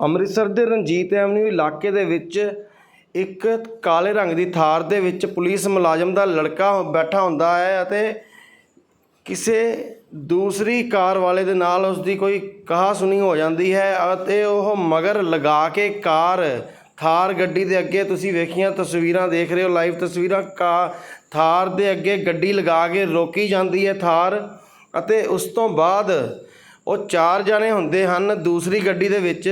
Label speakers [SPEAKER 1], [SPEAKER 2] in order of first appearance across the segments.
[SPEAKER 1] ਅੰਮ੍ਰਿਤਸਰ ਦੇ ਰਣਜੀਤ ਐਵਨਿਊ ਇਲਾਕੇ ਦੇ ਵਿੱਚ ਇੱਕ ਕਾਲੇ ਰੰਗ ਦੀ ਥਾਰ ਦੇ ਵਿੱਚ ਪੁਲਿਸ ਮੁਲਾਜ਼ਮ ਦਾ ਲੜਕਾ ਬੈਠਾ ਹੁੰਦਾ ਹੈ ਅਤੇ ਕਿਸੇ ਦੂਸਰੀ ਕਾਰ ਵਾਲੇ ਦੇ ਨਾਲ ਉਸ ਦੀ ਕੋਈ ਕਹਾ ਸੁਣੀ ਹੋ ਜਾਂਦੀ ਹੈ ਅਤੇ ਉਹ ਮਗਰ ਲਗਾ ਕੇ ਕਾਰ, ਥਾਰ ਗੱਡੀ ਦੇ ਅੱਗੇ ਤੁਸੀਂ ਵੇਖੀਆਂ ਤਸਵੀਰਾਂ ਦੇਖ ਰਹੇ ਹੋ, ਲਾਈਵ ਤਸਵੀਰਾਂ, ਕਾ, ਥਾਰ ਦੇ ਅੱਗੇ ਗੱਡੀ ਲਗਾ ਕੇ ਰੋਕੀ ਜਾਂਦੀ ਹੈ ਥਾਰ ਅਤੇ ਉਸ ਤੋਂ ਬਾਅਦ ਉਹ ਚਾਰ ਜਣੇ ਹੁੰਦੇ ਹਨ ਦੂਸਰੀ ਗੱਡੀ ਦੇ ਵਿੱਚ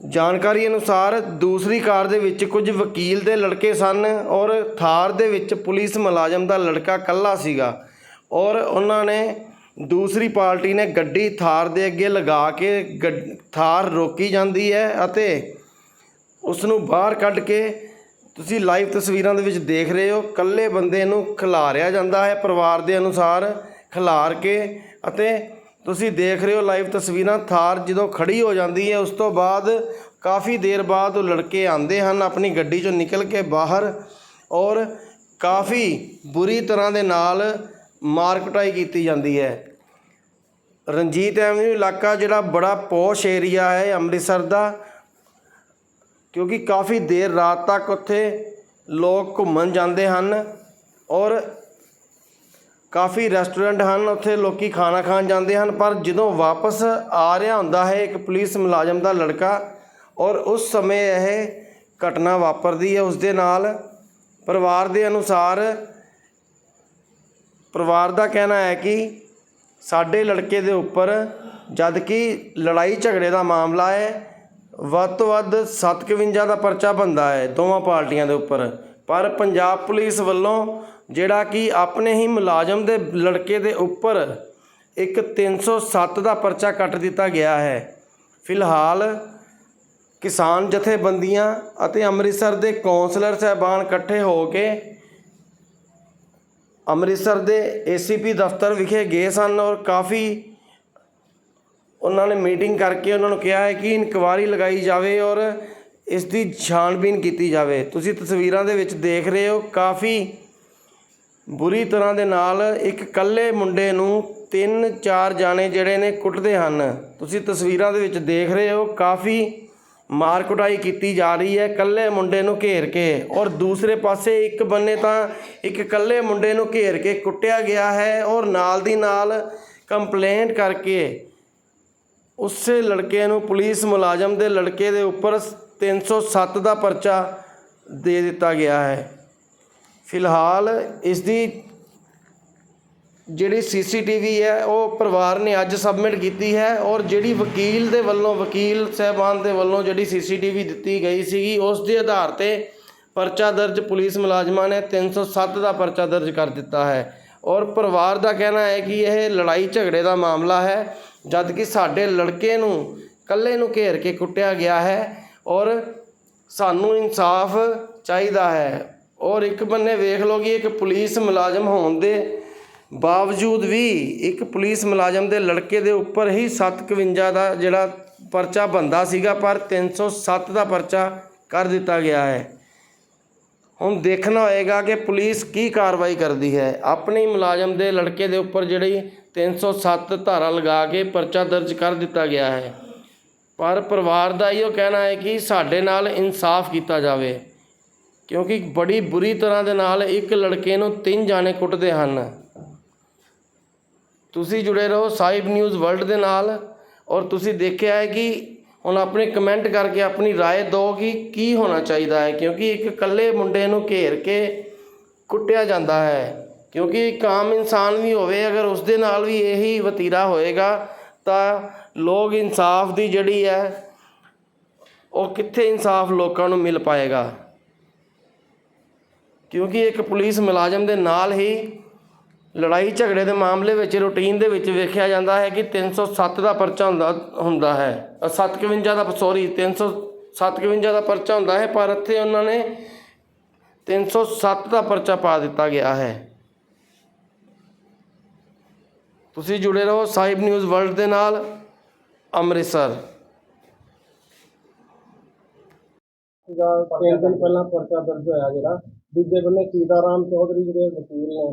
[SPEAKER 1] ਜਾਣਕਾਰੀ ਅਨੁਸਾਰ ਦੂਸਰੀ ਕਾਰ ਦੇ ਵਿੱਚ ਕੁਝ ਵਕੀਲ ਦੇ ਲੜਕੇ ਸਨ ਔਰ ਥਾਰ ਦੇ ਵਿੱਚ ਪੁਲਿਸ ਮੁਲਾਜ਼ਮ ਦਾ ਲੜਕਾ ਇਕੱਲਾ ਸੀਗਾ ਔਰ ਉਹਨਾਂ ਨੇ ਦੂਸਰੀ ਪਾਰਟੀ ਨੇ ਗੱਡੀ ਥਾਰ ਦੇ ਅੱਗੇ ਲਗਾ ਕੇ ਗੱਡ- ਥਾਰ ਰੋਕੀ ਜਾਂਦੀ ਹੈ ਅਤੇ ਉਸ ਨੂੰ ਬਾਹਰ ਕੱਢ ਕੇ ਤੁਸੀਂ ਲਾਈਵ ਤਸਵੀਰਾਂ ਦੇ ਵਿੱਚ ਦੇਖ ਰਹੇ ਹੋ, ਇਕੱਲੇ ਬੰਦੇ ਨੂੰ ਖਿਲਾਰਿਆ ਜਾਂਦਾ ਹੈ, ਪਰਿਵਾਰ ਦੇ ਅਨੁਸਾਰ ਖਿਲਾਰ ਕੇ ਅਤੇ ਤੁਸੀਂ ਦੇਖ ਰਹੇ ਹੋ ਲਾਈਵ ਤਸਵੀਰਾਂ, ਥਾਰ ਜਦੋਂ ਖੜੀ ਹੋ ਜਾਂਦੀ ਹੈ, ਉਸ ਤੋਂ ਬਾਅਦ ਕਾਫੀ ਦੇਰ ਬਾਅਦ ਉਹ ਲੜਕੇ ਆਉਂਦੇ ਹਨ ਆਪਣੀ ਗੱਡੀ ਚੋਂ ਨਿਕਲ ਕੇ ਬਾਹਰ ਔਰ ਕਾਫੀ ਬੁਰੀ ਤਰ੍ਹਾਂ ਦੇ ਨਾਲ ਮਾਰ ਕੁਟਾਈ ਕੀਤੀ ਜਾਂਦੀ ਹੈ। ਰਣਜੀਤ ਐਵਨਿਊ ਇਲਾਕਾ ਜਿਹੜਾ ਬੜਾ ਪੌਸ਼ ਏਰੀਆ ਹੈ ਅੰਮ੍ਰਿਤਸਰ ਦਾ, ਕਿਉਂਕਿ ਕਾਫੀ ਦੇਰ ਰਾਤ ਤੱਕ ਉੱਥੇ ਲੋਕ ਘੁੰਮਣ ਜਾਂਦੇ ਹਨ ਔਰ ਕਾਫੀ ਰੈਸਟੋਰੈਂਟ ਹਨ, ਉੱਥੇ ਲੋਕੀ ਖਾਣਾ ਖਾਣ ਜਾਂਦੇ ਹਨ, ਪਰ ਜਦੋਂ ਵਾਪਸ ਆ ਰਿਹਾ ਹੁੰਦਾ ਹੈ, ਇੱਕ ਪੁਲਿਸ ਮੁਲਾਜ਼ਮ ਦਾ ਲੜਕਾ ਔਰ ਉਸ ਸਮੇਂ ਇਹ ਘਟਨਾ ਵਾਪਰਦੀ ਹੈ, ਉਸ ਦੇ ਨਾਲ ਪਰਿਵਾਰ ਦੇ ਅਨੁਸਾਰ ਪਰਿਵਾਰ ਦਾ ਕਹਿਣਾ ਹੈ ਕਿ ਸਾਡੇ ਲੜਕੇ ਦੇ ਉੱਪਰ ਜਦ ਕਿ ਲੜਾਈ ਝਗੜੇ ਦਾ ਮਾਮਲਾ ਹੈ, ਵੱਧ ਤੋਂ ਵੱਧ 751 ਦਾ ਪਰਚਾ ਬੰਦਾ ਹੈ, ਦੋਵਾਂ ਪਾਰਟੀਆਂ ਦੇ ਉੱਪਰ। ਪਰ ਪੰਜਾਬ ਪੁਲਿਸ ਵੱਲੋਂ ਜਿਹੜਾ ਕਿ ਆਪਣੇ ਹੀ ਮੁਲਾਜ਼ਮ ਦੇ ਲੜਕੇ ਦੇ ਉੱਪਰ ਇੱਕ 307 ਦਾ ਪਰਚਾ ਕੱਟ ਦਿੱਤਾ ਗਿਆ ਹੈ। ਫਿਲਹਾਲ ਕਿਸਾਨ ਜਥੇਬੰਦੀਆਂ ਅਤੇ ਅੰਮ੍ਰਿਤਸਰ ਦੇ ਕੌਂਸਲਰ ਸਹਿਬਾਨ ਇਕੱਠੇ ਹੋ ਕੇ ਅੰਮ੍ਰਿਤਸਰ ਦੇ ਏਸੀਪੀ ਦਫ਼ਤਰ ਵਿਖੇ ਗਏ ਸਨ ਔਰ ਕਾਫੀ ਉਹਨਾਂ ਨੇ ਮੀਟਿੰਗ ਕਰਕੇ ਉਹਨਾਂ ਨੂੰ ਕਿਹਾ ਹੈ ਕਿ ਇਨਕੁਆਰੀ ਲਗਾਈ ਜਾਵੇ ਔਰ ਇਸ ਦੀ ਛਾਣਬੀਨ ਕੀਤੀ ਜਾਵੇ। ਤੁਸੀਂ ਤਸਵੀਰਾਂ ਦੇ ਵਿੱਚ ਦੇਖ ਰਹੇ ਹੋ ਕਾਫੀ ਬੁਰੀ ਤਰ੍ਹਾਂ ਦੇ ਨਾਲ ਇੱਕ ਇਕੱਲੇ ਮੁੰਡੇ ਨੂੰ ਤਿੰਨ ਚਾਰ ਜਾਣੇ ਜਿਹੜੇ ਨੇ ਕੁੱਟਦੇ ਹਨ। ਤੁਸੀਂ ਤਸਵੀਰਾਂ ਦੇ ਵਿੱਚ ਦੇਖ ਰਹੇ ਹੋ, ਕਾਫੀ ਮਾਰ ਕੁਟਾਈ ਕੀਤੀ ਜਾ ਰਹੀ ਹੈ ਇਕੱਲੇ ਮੁੰਡੇ ਨੂੰ ਘੇਰ ਕੇ ਔਰ ਦੂਸਰੇ ਪਾਸੇ ਇੱਕ ਬੰਨੇ ਤਾਂ ਇੱਕ ਇਕੱਲੇ ਮੁੰਡੇ ਨੂੰ ਘੇਰ ਕੇ ਕੁੱਟਿਆ ਗਿਆ ਹੈ ਔਰ ਨਾਲ ਦੀ ਨਾਲ ਕੰਪਲੇਂਟ ਕਰਕੇ ਉਸੇ ਲੜਕੇ ਨੂੰ ਪੁਲਿਸ ਮੁਲਾਜ਼ਮ ਦੇ ਲੜਕੇ ਦੇ ਉੱਪਰ 307 ਦਾ ਪਰਚਾ ਦੇ ਦਿੱਤਾ ਗਿਆ ਹੈ। ਫਿਲਹਾਲ ਇਸ ਦੀ ਜਿਹੜੀ ਸੀਸੀਟੀਵੀ ਹੈ, ਉਹ ਪਰਿਵਾਰ ਨੇ ਅੱਜ ਸਬਮਿਟ ਕੀਤੀ ਹੈ ਔਰ ਜਿਹੜੀ ਵਕੀਲ ਦੇ ਵੱਲੋਂ, ਵਕੀਲ ਸਹਿਬਾਨ ਦੇ ਵੱਲੋਂ ਜਿਹੜੀ ਸੀਸੀਟੀਵੀ ਦਿੱਤੀ ਗਈ ਸੀਗੀ, ਉਸ ਦੇ ਆਧਾਰ ਤੇ ਪਰਚਾ ਦਰਜ ਪੁਲਿਸ ਮੁਲਾਜ਼ਮਾਂ ਨੇ 307 ਦਾ ਪਰਚਾ ਦਰਜ ਕਰ ਦਿੱਤਾ ਹੈ। ਔਰ ਪਰਿਵਾਰ ਦਾ ਕਹਿਣਾ ਹੈ ਕਿ ਇਹ ਲੜਾਈ ਝਗੜੇ ਦਾ ਮਾਮਲਾ ਹੈ ਜਦ ਕਿ ਸਾਡੇ ਲੜਕੇ ਨੂੰ ਕੱਲੇ ਨੂੰ ਘੇਰ ਕੇ ਕੁੱਟਿਆ ਗਿਆ ਹੈ ਔਰ ਸਾਨੂੰ ਇਨਸਾਫ ਚਾਹੀਦਾ ਹੈ। ਔਰ ਇੱਕ ਬੰਨੇ ਵੇਖ ਲਓ ਕਿ ਇੱਕ ਪੁਲਿਸ ਮੁਲਾਜ਼ਮ ਹੋਣ ਦੇ ਬਾਵਜੂਦ ਵੀ ਇੱਕ ਪੁਲਿਸ ਮੁਲਾਜ਼ਮ ਦੇ ਲੜਕੇ ਦੇ ਉੱਪਰ ਹੀ 751 ਦਾ ਜਿਹੜਾ ਪਰਚਾ ਬੰਦਾ ਸੀਗਾ, ਪਰ 307 ਦਾ ਪਰਚਾ ਕਰ ਦਿੱਤਾ ਗਿਆ ਹੈ। ਹੁਣ ਦੇਖਣਾ ਹੋਏਗਾ ਕਿ ਪੁਲਿਸ ਕੀ ਕਾਰਵਾਈ ਕਰਦੀ ਹੈ। ਆਪਣੇ ਮੁਲਾਜ਼ਮ ਦੇ ਲੜਕੇ ਦੇ ਉੱਪਰ ਜਿਹੜੀ 307 ਧਾਰਾ ਲਗਾ ਕੇ ਪਰਚਾ ਦਰਜ ਕਰ ਦਿੱਤਾ ਗਿਆ ਹੈ। ਪਰ ਪਰਿਵਾਰ ਦਾ ਇਹੋ ਕਹਿਣਾ ਹੈ ਕਿ ਸਾਡੇ ਨਾਲ ਇਨਸਾਫ ਕੀਤਾ ਜਾਵੇ। ਕਿਉਂਕਿ ਬੜੀ ਬੁਰੀ ਤਰ੍ਹਾਂ ਦੇ ਨਾਲ ਇੱਕ ਲੜਕੇ ਨੂੰ ਤਿੰਨ ਜਾਣੇ ਕੁੱਟਦੇ ਹਨ ਤੁਸੀਂ ਜੁੜੇ ਰਹੋ ਸਾਹਿਬ ਨਿਊਜ਼ ਵਰਲਡ ਦੇ ਨਾਲ ਔਰ ਤੁਸੀਂ ਦੇਖਿਆ ਹੈ ਕਿ ਹੁਣ ਆਪਣੇ ਕਮੈਂਟ ਕਰਕੇ ਆਪਣੀ رائے ਦਿਓ ਕਿ ਕੀ ਹੋਣਾ ਚਾਹੀਦਾ ਹੈ ਕਿਉਂਕਿ ਇੱਕ ਇਕੱਲੇ ਮੁੰਡੇ ਨੂੰ ਘੇਰ ਕੇ ਕੁੱਟਿਆ ਜਾਂਦਾ ਹੈ ਕਿਉਂਕਿ ਇੱਕ ਆਮ ਇਨਸਾਨ ਵੀ ਹੋਵੇ ਅਗਰ ਉਸ ਦੇ ਨਾਲ ਵੀ ਇਹੀ ਵਤੀਰਾ ਹੋਏਗਾ ਤਾਂ ਲੋਕ ਇਨਸਾਫ ਦੀ ਜਿਹੜੀ ਹੈ ਉਹ ਕਿੱਥੇ ਇਨਸਾਫ ਲੋਕਾਂ ਨੂੰ ਮਿਲ ਪਾਏਗਾ ਕਿਉਂਕਿ ਇੱਕ ਪੁਲਿਸ ਮੁਲਾਜ਼ਮ ਦੇ ਨਾਲ ਹੀ ਲੜਾਈ ਝਗੜੇ ਦੇ ਮਾਮਲੇ ਵਿੱਚ ਰੂਟੀਨ ਦੇ ਵਿੱਚ ਵੇਖਿਆ ਜਾਂਦਾ ਹੈ ਕਿ 307 ਦਾ ਪਰਚਾ ਹੁੰਦਾ ਹੁੰਦਾ ਹੈ। ਅ, 751 ਦਾ ਸੌਰੀ 357 ਦਾ ਪਰਚਾ ਹੁੰਦਾ ਹੈ ਪਰ ਇੱਥੇ ਉਹਨਾਂ ਨੇ 307 ਦਾ ਪਰਚਾ ਪਾ ਦਿੱਤਾ ਗਿਆ ਹੈ। ਤੁਸੀਂ ਜੁੜੇ ਰਹੋ ਸਾਹਿਬ ਨਿਊਜ਼ ਵਰਲਡ ਦੇ ਨਾਲ ਅੰਮ੍ਰਿਤਸਰ।
[SPEAKER 2] ਤਿੰਨ ਦਿਨ ਪਹਿਲਾਂ ਪਰਚਾ ਦਰਜ ਹੋਇਆ ਜਿਹੜਾ। ਦੂਜੇ ਬੰਨੇ ਸੀਤਾਰਾਮ ਚੌਧਰੀ ਜਿਹੜੇ ਵਕੀਲ ਨੇ,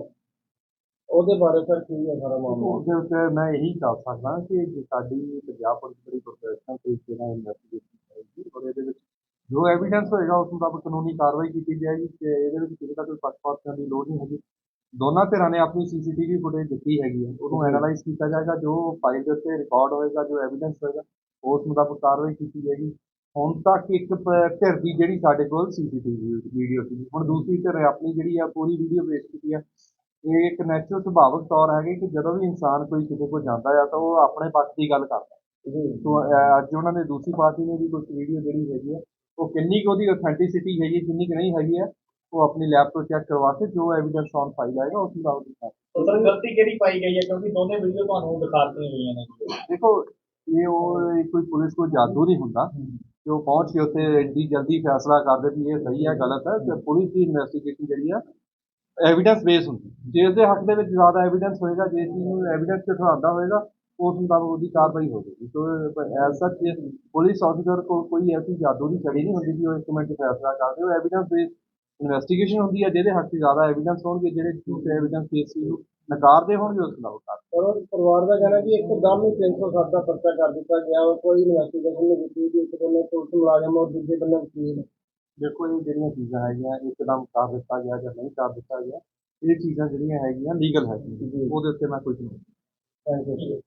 [SPEAKER 2] ਉਹਦੇ ਬਾਰੇ ਸਰ ਕੀ ਹੈ ਸਾਰਾ ਮਾਮਲਾ?
[SPEAKER 3] ਉਹਦੇ ਉੱਤੇ ਮੈਂ ਇਹੀ ਦੱਸ ਸਕਦਾ ਕਿ ਜੇ ਸਾਡੀ ਪੰਜਾਬ ਪੁਲਿਸ ਬੜੀ ਪ੍ਰੋਫੈਸ਼ਨਲ ਤਰੀਕੇ ਨਾਲ ਇਨਵੈਸਟੀਗੇਸ਼ਨ ਕਰੇਗੀ ਔਰ ਇਹਦੇ ਵਿੱਚ ਜੋ ਐਵੀਡੈਂਸ ਹੋਏਗਾ, ਉਸ ਮੁਤਾਬਕ ਕਾਨੂੰਨੀ ਕਾਰਵਾਈ ਕੀਤੀ ਜਾਏਗੀ, ਤੇ ਇਹਦੇ ਵਿੱਚ ਕਿਸੇ ਦਾ ਕੋਈ ਪੱਖਪਾਤ ਕਰਨ ਦੀ ਲੋੜ ਨਹੀਂ ਹੈਗੀ। ਦੋਨਾਂ ਧਿਰਾਂ ਨੇ ਆਪਣੀ ਸੀਸੀਟੀਵੀ ਫੁਟੇਜ ਦਿੱਤੀ ਹੈਗੀ ਹੈ, ਉਹਨੂੰ ਐਨਾਲਾਈਜ਼ ਕੀਤਾ ਜਾਏਗਾ, ਜੋ ਫਾਈਲ ਦੇ ਉੱਤੇ ਰਿਕਾਰਡ ਹੋਏਗਾ, ਜੋ ਐਵੀਡੈਂਸ ਹੋਏਗਾ, ਉਸ ਮੁਤਾਬਕ ਕਾਰਵਾਈ ਕੀਤੀ ਜਾਏਗੀ। ਹੁਣ ਤੱਕ ਇੱਕ ਧਿਰ ਦੀ ਜਿਹੜੀ ਸਾਡੇ ਕੋਲ ਸੀਸੀਟੀਵੀ ਵੀਡੀਓ ਸੀ ਹੁਣ ਦੂਸਰੀ ਧਿਰ ਆਪਣੀ ਜਿਹੜੀ ਆ ਪੂਰੀ ਵੀਡੀਓ ਪੇਸ਼ ਕੀਤੀ ਆ। ਇਹ ਇੱਕ ਨੈਚੁਰਲ ਸੁਭਾਵਕ ਤੌਰ ਹੈਗੇ ਕਿ ਜਦੋਂ ਵੀ ਇਨਸਾਨ ਕੋਈ ਕਿਸੇ ਕੋਲ ਜਾਂਦਾ ਆ ਤਾਂ ਉਹ ਆਪਣੇ ਪੱਖ ਦੀ ਗੱਲ ਕਰਦਾ। ਸੋ ਅੱਜ ਉਹਨਾਂ ਨੇ ਦੂਸਰੀ ਪਾਰਟੀ ਨੇ ਵੀ ਕੁਝ ਵੀਡੀਓ ਜਿਹੜੀ ਹੈਗੀ ਹੈ ਉਹ ਕਿੰਨੀ ਕੁ ਉਹਦੀ ਅਥੈਂਟਿਸਿਟੀ ਹੈਗੀ ਕਿੰਨੀ ਕੁ ਨਹੀਂ ਹੈਗੀ ਹੈ ਉਹ ਆਪਣੀ ਲੈਬ ਤੋਂ ਚੈੱਕ ਕਰਵਾ ਕੇ ਜੋ ਐਵੀਡੈਂਸ ਔਨ ਫਾਈਲ ਆਏਗਾ ਉਸ ਮੁਤਾਬਕ ਦਿਖਾ
[SPEAKER 4] ਤਾਂ ਸਰ ਗਲਤੀ ਕਿਹੜੀ ਪਾਈ ਗਈ ਹੈ? ਕਿਉਂਕਿ ਦੋਨੇ ਵੀਡੀਓ ਤੁਹਾਨੂੰ ਦਿਖਾਤੀਆਂ ਗਈਆਂ ਨੇ।
[SPEAKER 3] ਦੇਖੋ ਇਹ ਉਹ ਕੋਈ ਪੁਲਿਸ ਕੋਈ ਜਾਦੂ ਨਹੀਂ ਹੁੰਦਾ। ਕਿ ਉਹ ਪਹੁੰਚ ਕੇ ਉੱਥੇ ਇੰਨੀ ਜਲਦੀ ਫੈਸਲਾ ਕਰਦੇ ਵੀ ਇਹ ਸਹੀ ਹੈ, ਗਲਤ ਹੈ, ਤੇ ਪੁਲਿਸ ਦੀ ਇਨਵੈਸਟੀਗੇਸ਼ਨ ਜਿਹੜੀ ਆ ਐਵੀਡੈਂਸ ਬੇਸ ਹੁੰਦੀ ਜੇ ਦੇ ਹੱਕ ਦੇ ਵਿੱਚ ਜ਼ਿਆਦਾ ਐਵੀਡੈਂਸ ਹੋਏਗਾ, ਜੇ ਚੀਜ਼ ਨੂੰ ਐਵੀਡੈਂਸ ਤੇ ਠਹਿਰਾਉਂਦਾ ਹੋਏਗਾ, ਉਸ ਮੁਤਾਬਕ ਉਹਦੀ ਕਾਰਵਾਈ ਹੋ ਹੋਵੇਗੀ ਸੋ ਐਸ ਸੱਚ ਪੁਲਿਸ ਅਫਸਰ ਕੋਲ ਕੋਈ ਐਸੀ ਜਾਦੂ ਦੀ ਛੜੀ ਨਹੀਂ ਹੁੰਦੀ ਕਿ ਉਹ ਇੱਕ ਮਿੰਟ ਫੈਸਲਾ ਕਰ ਦੇ ਉਹ ਐਵੀਡੈਂਸ ਬੇਸ ਇਨਵੈਸਟੀਗੇਸ਼ਨ ਹੁੰਦੀ ਹੈ, ਜਿਹਦੇ ਹੱਕ 'ਚ ਜ਼ਿਆਦਾ ਐਵੀਡੈਂਸ ਹੋਣਗੇ, ਜਿਹੜੇ ਝੂਠੇ ਐਵੀਡੈਂਸ ਕੇਸ ਨੂੰ ਨਕਾਰਦੇ ਹੋਣਗੇ ਉਸ ਮੁਤਾਬਕ ਕਾਰਵਾਈ
[SPEAKER 2] ਉਹ ਪਰਿਵਾਰ ਦਾ ਕਹਿਣਾ ਕਿ ਇੱਕਦਮ ਹੀ 307 ਦਾ ਪਰਚਾ ਕਰ ਦਿੱਤਾ ਗਿਆ ਵਾ ਕੋਈ ਇਨਵੈਸਟੀਗੇਸ਼ਨ ਨਹੀਂ ਕੀਤੀ ਕਿ ਇੱਕ ਬੰਨੇ ਪੁਲਿਸ ਮੁਲਾਜ਼ਮ ਔਰ ਦੂਜੇ ਬੰਨੇ ਵਕੀਲ।
[SPEAKER 3] ਦੇਖੋ ਇਹ ਜਿਹੜੀਆਂ ਚੀਜ਼ਾਂ ਹੈਗੀਆਂ ਇੱਕਦਮ ਕਰ ਦਿੱਤਾ ਗਿਆ ਜਾਂ ਨਹੀਂ ਕਰ ਦਿੱਤਾ ਗਿਆ ਇਹ ਚੀਜ਼ਾਂ ਜਿਹੜੀਆਂ ਹੈਗੀਆਂ ਲੀਗਲ ਹੈਗੀਆਂ। ਉਹਦੇ ਉੱਤੇ ਮੈਂ ਕੁਝ ਨਹੀਂ।
[SPEAKER 2] Thank you